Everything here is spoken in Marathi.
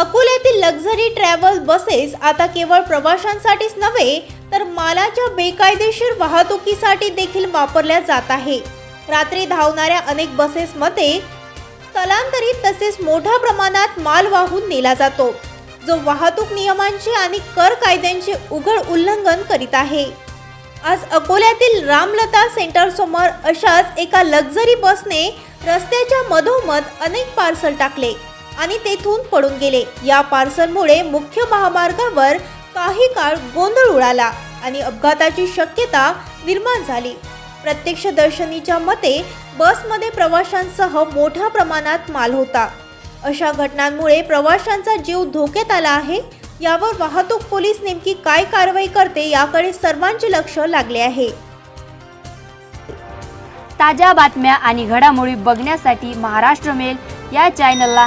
अकोल्यातील लक्झरी ट्रॅव्हल बसेस आता केवळ प्रवाशांसाठीच नव्हे तर मालाच्या बेकायदेशीर वाहतुकीसाठी देखील वापरल्या जात आहे. रात्री धावणाऱ्या अनेक बसेसमध्ये स्थलांतरित तसेच मोठ्या प्रमाणात माल वाहून नेला जातो जो वाहतूक नियमांचे आणि कर कायद्यांचे उघड उल्लंघन करीत आहे. आज अकोल्यातील रामलता सेंटर समोर अशाच एका लक्झरी बसने रस्त्याच्या मधोमध अनेक पार्सल टाकले. आणि तेथून पडून गेले. या पार्सलमुळे मुख्य महामार्गावर काही काळ गोंधळ उडाला आणि अपघाताची शक्यता निर्माण झाली. प्रत्यक्षदर्शनीच्या मते बसमध्ये प्रवाशांसह मोठ्या प्रमाणात माल होता. अशा घटनांमुळे प्रवाशांचा जीव धोक्यात आला आहे. यावर वाहतूक पोलीस नेमकी काय कारवाई करते याकडे सर्वांचे लक्ष लागले आहे. ताज्या बातम्या आणि घडामोडी बघण्यासाठी महाराष्ट्र मेल या चॅनलला